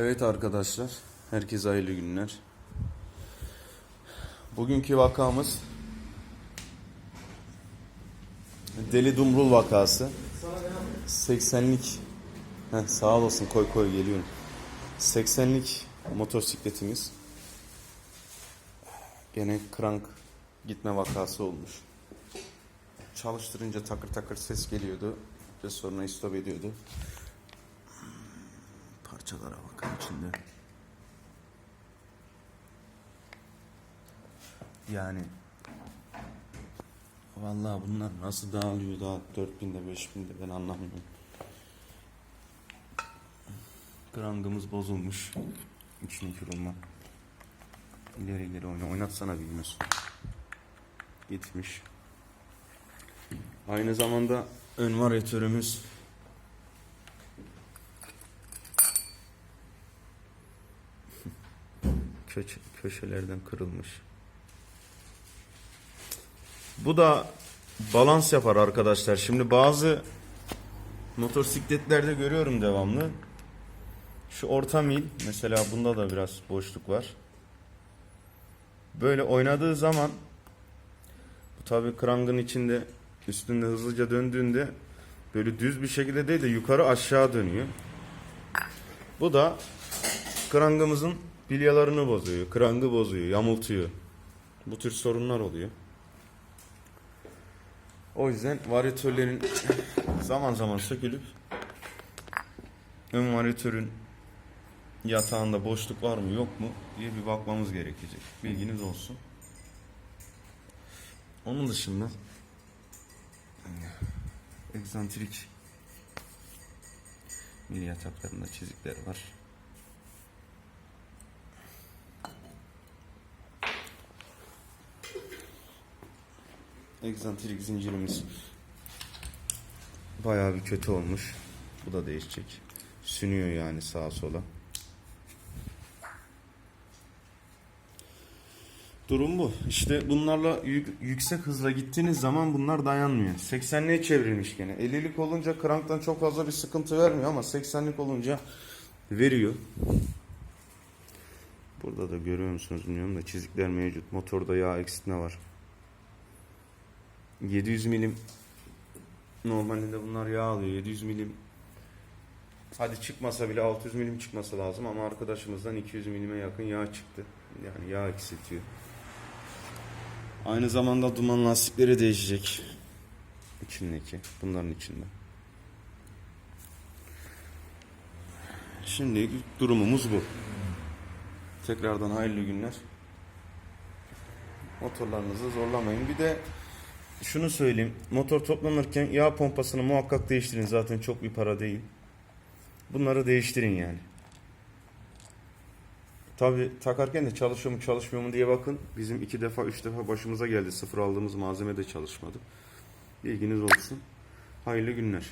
Evet arkadaşlar, herkese hayırlı günler. Bugünkü vakamız Deli Dumrul vakası. 80'lik Heh, sağ olasın koy koy geliyorum. 80'lik motosikletimiz. Gene krank gitme vakası olmuş. Çalıştırınca takır takır ses geliyordu ve sonra istop ediyordu. Parçalara bakın içinde. Yani Vallahi bunlar nasıl dağılıyor daha 4000'de 5000'de ben anlamıyorum. Krangımız bozulmuş. İçine kırılma. İleri ileri oyna. Oynatsana bilmiyorsun. Gitmiş. Aynı zamanda ön varyatörümüz köşe, köşelerden kırılmış. Bu da balans yapar arkadaşlar. Şimdi bazı motosikletlerde görüyorum devamlı. Şu orta mil mesela bunda da biraz boşluk var. Böyle oynadığı zaman bu tabi krangın içinde üstünde hızlıca döndüğünde böyle düz bir şekilde değil de yukarı aşağı dönüyor. Bu da krangımızın bilyalarını bozuyor, krangı bozuyor, yamultuyor. Bu tür sorunlar oluyor. O yüzden varyatörlerin zaman zaman sökülüp ön varyatörün yatağında boşluk var mı yok mu diye bir bakmamız gerekecek. Bilginiz olsun. Onun dışında egzantrik mil yataklarında çizikler var. Egzantrik zincirimiz bayağı bir kötü olmuş. Bu da değişecek. Sünüyor yani sağa sola. Durum bu. İşte bunlarla yük- yüksek hızla gittiğiniz zaman bunlar dayanmıyor. 80'liğe çevrilmiş gene. 50'lik olunca kranktan çok fazla bir sıkıntı vermiyor ama 80'lik olunca veriyor. Burada da görüyor musunuz bilmiyorum da çizikler mevcut. Motorda yağ eksiltme var. 700 milim normalde bunlar yağ alıyor. 700 milim hadi çıkmasa bile 600 milim çıkması lazım ama arkadaşımızdan 200 milime yakın yağ çıktı. Yani yağ eksiltiyor. Aynı zamanda duman lastikleri değişecek. İçindeki. Bunların içinde. Şimdi durumumuz bu. Tekrardan hayırlı günler. Motorlarınızı zorlamayın. Bir de şunu söyleyeyim. Motor toplanırken yağ pompasını muhakkak değiştirin. Zaten çok bir para değil. Bunları değiştirin yani. Tabi takarken de çalışıyor mu çalışmıyor mu diye bakın. Bizim iki defa üç defa başımıza geldi. Sıfır aldığımız malzeme de çalışmadı. Bilginiz olsun. Hayırlı günler.